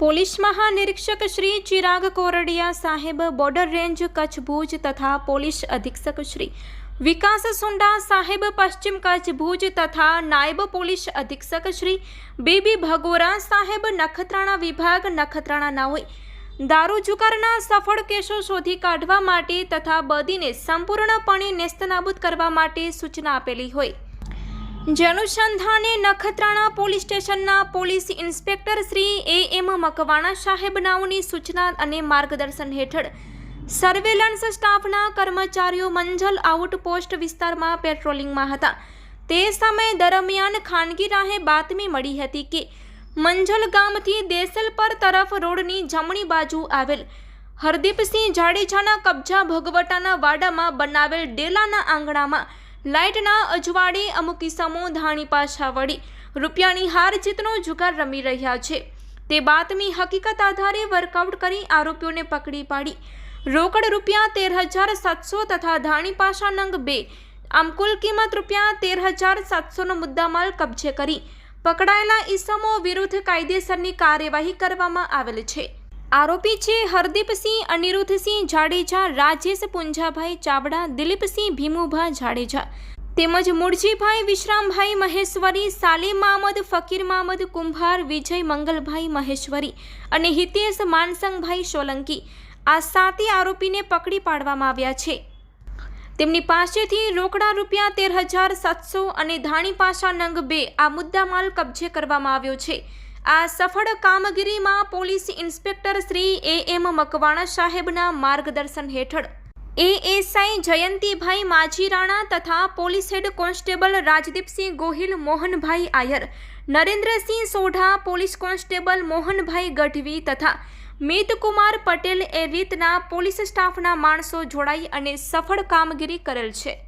Police મહાનિરીક્ષક શ્રી ચિરાગ કોરડિયા સાહેબ border range Kutch Bhuj તથા પોલીસ અધિક્ષક શ્રી વિકાસ સુંડા સાહેબ પશ્ચિમ કચ્છ ભુજ તથા નાયબ પોલીસ અધિક્ષક શ્રી બીબી ભગોરા સાહેબ નખત્રાણા વિભાગ નખત્રાણા નાઓએ દારૂ જુગારના સફળ કેસો શોધી કાઢવા માટે તથા બદીને સંપૂર્ણપણે નેસ્તનાબૂદ કરવા માટે સૂચના આપેલી હોય. જે અનુસંધાને નખત્રાણા પોલીસ સ્ટેશનના police inspector Shri A M Makwana સાહેબ નાઓની સૂચના અને માર્ગદર્શન હેઠળ સર્વેલન્સ સ્ટાફના કર્મચારીઓ મંજલ આઉટપોસ્ટ વિસ્તારમાં પેટ્રોલિંગમાં હતા. તે સમય દરમિયાન ખાનગી રાહે બાતમી મળી હતી કે મંજલ ગામથી દેસલપર તરફ રોડની જમણી બાજુ આવેલ હરદીપસિંહ જાડેજાના કબજા ભોગવટાના વાડામાં બનાવેલ ડેલાના આંગણામાં લાઇટના અજવાળે અમુક કિસ્સામો ધાણી પાછા વળી રૂપિયાની હાર જીતનો જુગાર રમી રહ્યા છે. તે બાતમી હકીકત આધારે વર્કઆઉટ કરી આરોપીઓને પકડી પાડી. રોકડ રૂપિયા તેર હજાર સાતસો તથા ધાણી પાછા નંગ બે. આમ કુલ કિંમત રૂપિયા તેર હજાર સાતસોનો મુદ્દામાલ કબજે કરી પકડાયેલા ઈસમો વિરુદ્ધ કાયદેસરની કાર્યવાહી કરવામાં આવેલ છે. આરોપી છે હરદીપસિંહ, અનિરુદ્ધસિંહ જાડેજા, રાજેશ પુંજાભાઈ ચાવડા, દિલીપસિંહ ભીમુભા જાડેજા તેમજ મુરજીભાઈ વિશ્રામભાઈ મહેશ્વરી સાલીમ મહમદ ફકીર મામદ, કુંભાર, વિજય મંગલભાઈ મહેશ્વરી અને હિતેશ માનસંગભાઈ સોલંકી આ સાતે આરોપીને પકડી પાડવામાં આવ્યા છે. તેમની પાસેથી રોકડા રૂપિયા તેર હજાર સાતસો અને ધાણી પાસા નંગ બે આ મુદ્દામાલ કબજે કરવામાં આવ્યો છે. આ સફળ કામગીરીમાં police inspector Shri A M Makwana સાહેબના માર્ગદર્શન હેઠળ એએસઆઈ જયંતિભાઈ માજી રાણા તથા police head constable Rajdeepsinh Gohil, Mohanbhai Ayar, Narendrasinh Sodha, police constable Mohanbhai Gadhvi તથા મિતકુમાર પટેલ એ રીતના પોલીસ સ્ટાફના માણસો જોડાઈ અને સફળ કામગીરી કરેલ છે.